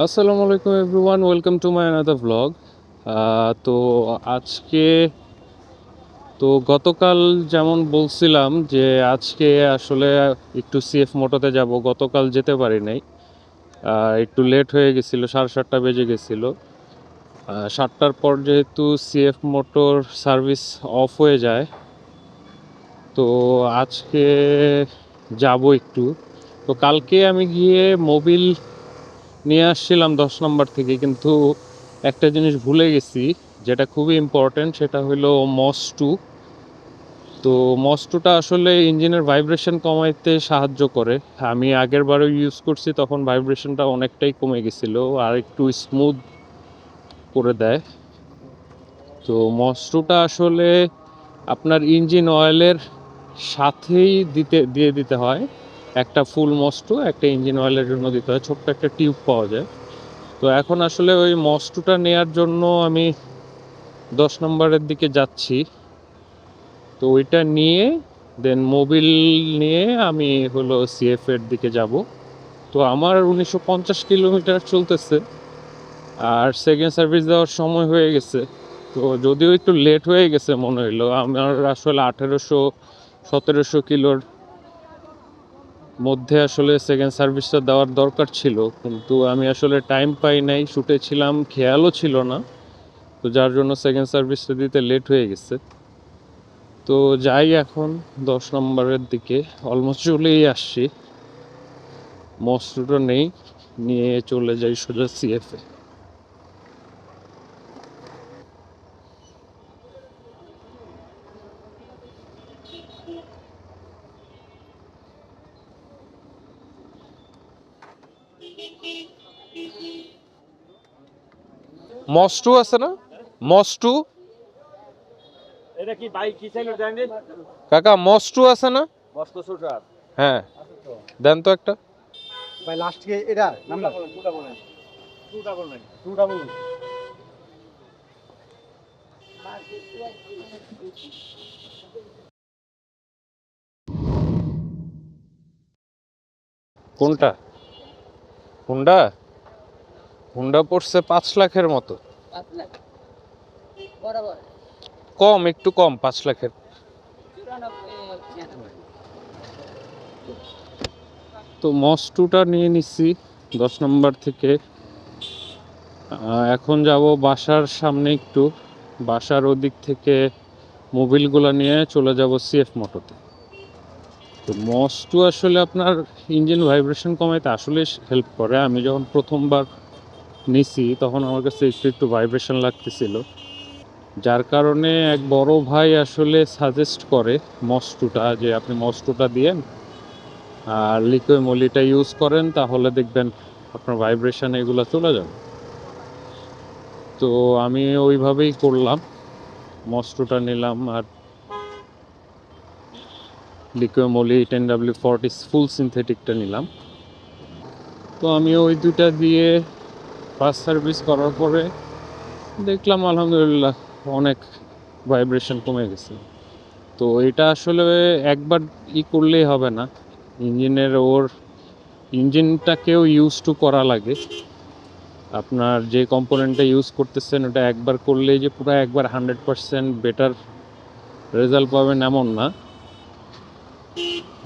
আসসালামু আলাইকুম everyone, welcome to my another vlog তো আজকে, তো গতকাল যেমন বলছিলাম যে আজকে আসলে একটু সিএফ মোটোতে যাব, গতকাল যেতে পারি নাই। একটু লেট হয়ে গেছিল, সাড়ে সাতটা বেজে গেছিল। সাতটার পর যেহেতু সিএফ মোটর সার্ভিস অফ হয়ে যায়, তো আজকে যাব একটু। তো কালকে আমি গিয়ে মোবিল নিয়ে আসছিলাম দশ নম্বর থেকে, কিন্তু একটা জিনিস ভুলে গেছি, যেটা খুবই ইম্পর্ট্যান্ট সেটা হলো মস টু। তো মস টুটা আসলে ইঞ্জিনের ভাইব্রেশন কমাইতে সাহায্য করে। আমি আগের বারও ইউজ করছি, তখন ভাইব্রেশনটা অনেকটাই কমে গেছিল, আর একটু স্মুথ করে দেয়। তো মস টুটা আসলে আপনার ইঞ্জিন অয়েলের সাথেই দিতে, দিয়ে দিতে হয়। একটা ফুল মস্টু একটা ইঞ্জিন অয়েলের জন্য দিতে হয়। ছোট্ট একটা টিউব পাওয়া যায়। তো এখন আসলে ওই মস্টুটা নেয়ার জন্য আমি দশ নম্বরের দিকে যাচ্ছি। তো ওইটা নিয়ে দেন মোবিল নিয়ে আমি হলো সিএফ এর দিকে যাব। তো আমার উনিশশো পঞ্চাশ কিলোমিটার চলতেছে। আর সেকেন্ড সার্ভিস দেওয়ার সময় হয়ে গেছে। তো যদিও একটু লেট হয়ে গেছে মনে হইল, আমার আসলে আঠেরোশো, সতেরোশো কিলোর মধ্যে আসলে সেকেন্ড সার্ভিসটা দেওয়ার দরকার ছিল, কিন্তু আমি আসলে টাইম পাই নাই শুটে ছিলাম, খেয়ালও ছিল না। তো যার জন্য সেকেন্ড সার্ভিসটা দিতে লেট হয়ে গেছে। তো যাই এখন, দশ নম্বরের দিকে অলমোস্ট চলেই আসছি। মস্টুটো নেই, নিয়ে চলে যাই সোজা সিএফে মস্টু আছে না? মস্টু এটা কি বাইক কি চাইলো জানেন কাকা মস্টু আছে না? মস্ত সুটার হ্যাঁ। দেন তো একটা। ভাই লাস্ট কে এটা নাম্বার? টুটা বলেন টুটা বলেন টুটা বলুন কোনটা? হুন্ডা হুন্ডা পড়ছে পাঁচ লাখের মতো। কম একটু কম পাঁচ লাখের। তো মস্টুটা নিয়ে নিচ্ছি দশ নম্বর থেকে। এখন যাব বাসার সামনে একটু। বাসার ওদিক থেকে মোবিলগুলো নিয়ে চলে যাব সিএফ মোটোতে তো মস্টু আসলে আপনার ইঞ্জিন ভাইব্রেশন কমাইতে আসলে হেল্প করে। আমি যখন প্রথমবার নিছি, তখন আমার কাছে একটু একটু ভাইব্রেশন লাগতেছিল। যার কারণে এক বড় ভাই আসলে সাজেস্ট করে মস্টুটা যে আপনি মস্টুটা দিয়েন, আর লিকুই মলিটা ইউজ করেন, তাহলে দেখবেন আপনার ভাইব্রেশন এগুলো চলে যাবে। তো আমি ওইভাবেই করলাম মস্টুটা নিলাম, আর liquid Moly ten W forty full সিনথেটিকটা নিলাম। তো আমি ওই দুইটা দিয়ে ফার্স্ট সার্ভিস করার পরে দেখলাম, আলহামদুলিল্লাহ, অনেক ভাইব্রেশন কমে গেছে। তো এটা আসলে একবার ই করলেই হবে না। ইঞ্জিনের ওর, ইঞ্জিনটাকেও ইউজ টু করা লাগে। আপনার যে কম্পোনেন্টটা ইউজ করতেছেন, ওটা একবার করলেই যে পুরো একবার হান্ড্রেড পারসেন্ট বেটার রেজাল্ট পাবেন এমন না।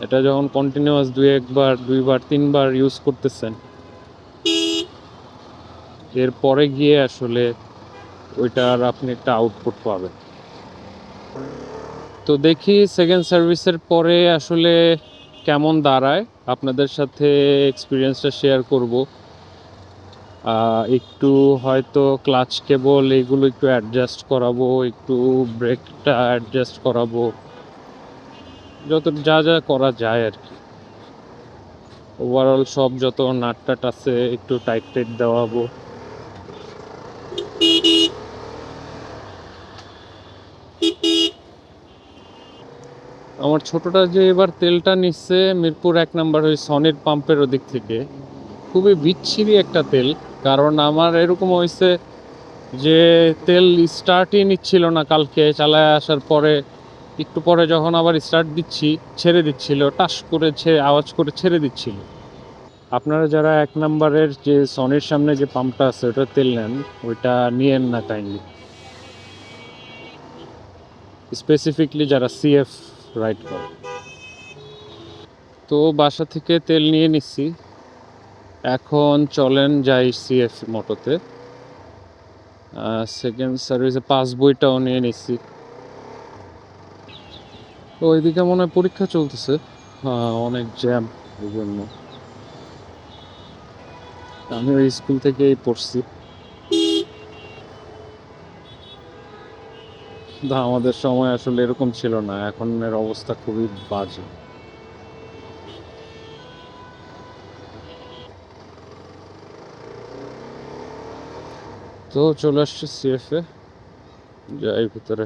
এটা যখন কন্টিনিউয়াস দুই একবার, দুইবার, তিনবার ইউজ করতেছেন এরপরে গিয়ে আসলে ওইটার আপনি একটা আউটপুট পাবেন। তো দেখি সেকেন্ড সার্ভিসের পরে আসলে কেমন দাঁড়ায়। আপনাদের সাথে এক্সপিরিয়েন্সটা শেয়ার করব। একটু হয়তো ক্লাচ কেবল এগুলো একটু অ্যাডজাস্ট করাবো, একটু ব্রেকটা অ্যাডজাস্ট করাবো। যত, যা যা করা যায় আর কি। ওভারঅল সব যত নাট টাট আছে একটু টাইট টাইট দেওয়াবো। আমার ছোটটা যে এবার তেলটা নিচ্ছে, মিরপুর এক নাম্বার ওই সনির পাম্পের ওদিক থেকে, খুবই বিচ্ছিরি একটা তেল। কারণ আমার এরকম হয়েছে যে তেল স্টার্টই নিচ্ছিল না কালকে, চালায় আসার পরে। একটু পরে যখন আবার স্টার্ট দিচ্ছি, ছেড়ে দিচ্ছিল, টাস করে ছেড়ে আওয়াজ করে ছেড়ে দিচ্ছিল। আপনারা যারা এক নাম্বারের যে সনের সামনে যে পাম্পটা আছে, ওটা তেল নেন, ওইটা নিয়েন না কাইন্ডলি স্পেসিফিকলি যারা সিএফ রাইড করে। তো বাসা থেকে তেল নিয়ে নিচ্ছি। এখন চলেন যাই সিএফ মোটোতে সেকেন্ড সার্ভিসে পাস বইটাও নিয়ে নিচ্ছি। তো ওইদিকে মনে হয় পরীক্ষা চলতেছে। আহ, অনেক জ্যাম এই জন্য। আমি ওই স্কুল থেকেই পড়ছি। কিন্তু আমাদের সময় আসলে এরকম ছিল না, এখনের অবস্থা খুবই বাজে। তো চলে আসছে সিএফে যাই ভিতরে।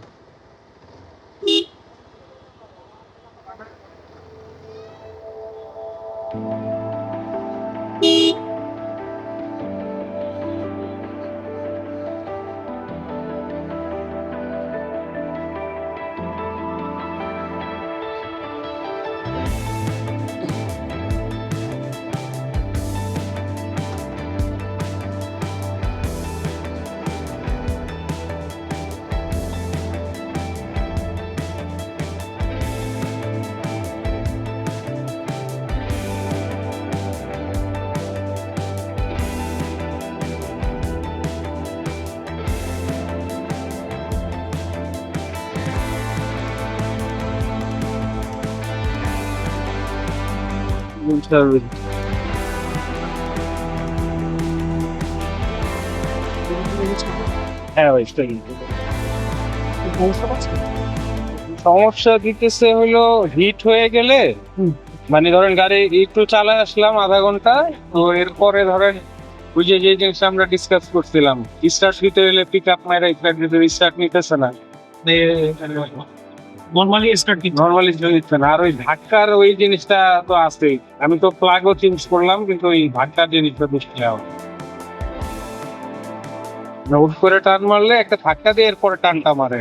হ্যাঁ ভাই সমস্যা দিতেছে হলো হিট হয়ে গেলে মানে ধরেন গাড়ি একটু চালায় আসলাম আধা ঘণ্টা তো এরপরে ধরেন ওই যে যে জিনিসটা আমরা ডিসকাস করছিলাম স্টার্ট দিতে হলে পিক আপ মাইরা স্টার্ট স্টার্ট নিতেছে না। নর্মালি স্টার্ট নর্মালি নিচ্ছে না আর ওই ধাক্কার ওই জিনিসটা তো আছেই। আমি তো প্লাগও চেঞ্জ করলাম, কিন্তু ওই ধাক্কার জিনিসটা বেশি যাওয়া উঠ করে টান মারলে একটা ধাক্কা দিয়ে এরপরে টানটা মারে।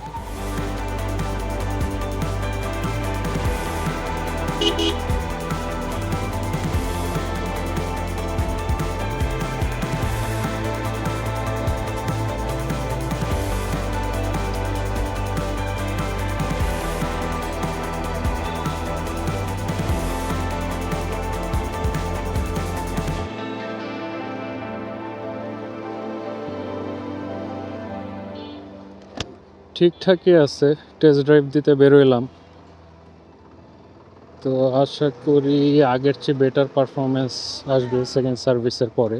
ঠিকঠাকই আছে টেস্ট ড্রাইভ দিতে বেরোইলাম। তো আশা করি আগের চেয়ে বেটার পারফরমেন্স আসবে সেকেন্ড সার্ভিসের পরে।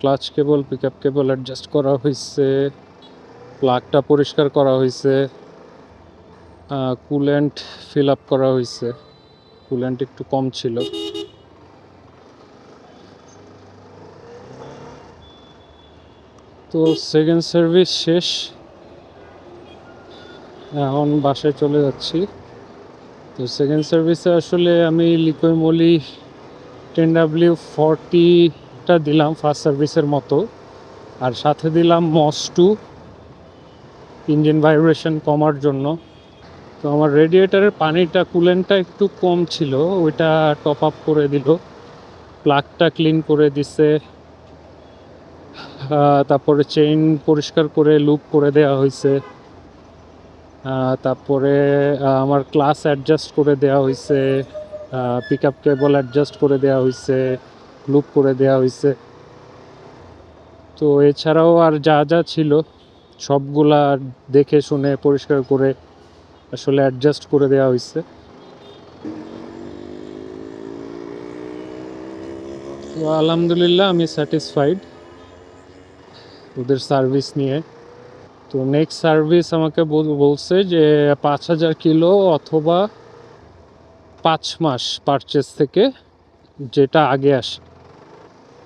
ক্লাচ কেবল পিক আপ কেবল অ্যাডজাস্ট করা হয়েছে প্লাগটা পরিষ্কার করা হয়েছে কুলেন্ট ফিল আপ করা হয়েছে কুলেন্ট একটু কম ছিল। তো সেকেন্ড সার্ভিস শেষ। এখন বাসায় চলে যাচ্ছি। তো সেকেন্ড সার্ভিসে আসলে আমি লিকোয় মলি টেন ডাব্লিউ ফর্টিটা দিলাম ফার্স্ট সার্ভিসের মতো। আর সাথে দিলাম মস টু ইঞ্জিন ভাইব্রেশন কমার জন্য। তো আমার রেডিয়েটারের পানিটা কুলেন্টটা একটু কম ছিল, ওইটা টপ আপ করে দিল। প্লাগটা ক্লিন করে দিছে। তারপরে চেইন পরিষ্কার করে লুপ করে দেওয়া হয়েছে। তারপরে আমার ক্লাস অ্যাডজাস্ট করে দেওয়া হয়েছে পিক আপ কেবল অ্যাডজাস্ট করে দেওয়া হয়েছে লুপ করে দেওয়া হয়েছে তো এছাড়াও আর যা যা ছিল, সবগুলা দেখে শুনে, পরিষ্কার করে আসলে অ্যাডজাস্ট করে দেওয়া হয়েছে তো আলহামদুলিল্লাহ, আমি স্যাটিসফাইড ওদের সার্ভিস নিয়ে। তো নেক্সট সার্ভিস আমাকে বল- বলছে যে পাঁচ হাজার কিলো অথবা পাঁচ মাস পারচেস থেকে যেটা আগে আসে।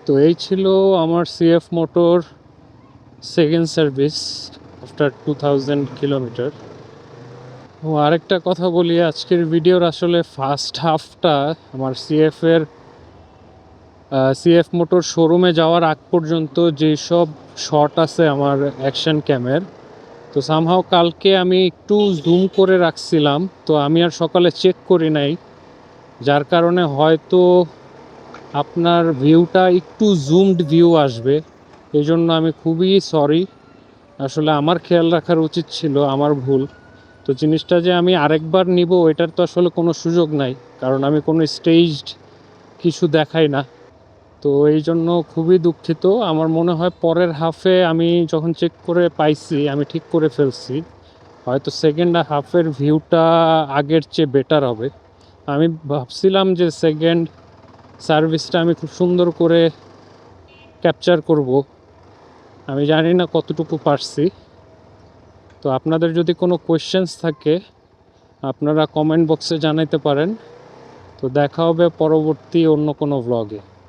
তো এই ছিল আমার CF motor second service after two thousand kilometre ও আরেকটা কথা বলি, আজকের ভিডিওর আসলে ফার্স্ট হাফটা আমার সিএফ এর সিএফ মোটর শোরুমে যাওয়ার আগ পর্যন্ত যেসব শট আছে আমার অ্যাকশন ক্যামের তো সামহাও কালকে আমি একটু জুম করে রাখছিলাম, তো আমি আর সকালে চেক করি নাই। যার কারণে হয়তো আপনার ভিউটা একটু জুমড ভিউ আসবে এই জন্য আমি খুবই সরি আসলে আমার খেয়াল রাখার উচিত ছিল, আমার ভুল। তো জিনিসটা যে আমি আরেকবার নিব, এটার তো আসলে কোনো সুযোগ নাই, কারণ আমি কোনো স্টেজড কিছু দেখাই না। তো এই জন্য খুবই দুঃখিত। আমার মনে হয় পরের হাফে আমি যখন চেক করে পাইছি, আমি ঠিক করে ফেলছি। হয়তো সেকেন্ড হাফের ভিউটা আগের চেয়ে বেটার হবে। আমি ভাবছিলাম যে সেকেন্ড সার্ভিসটা আমি খুব সুন্দর করে ক্যাপচার করব। আমি জানি না কতটুকু পারছি। তো আপনাদের যদি কোনো কোয়েশ্চেন্স থাকে, আপনারা কমেন্ট বক্সে জানাইতে পারেন। তো দেখা হবে পরবর্তী অন্য কোনো ব্লগে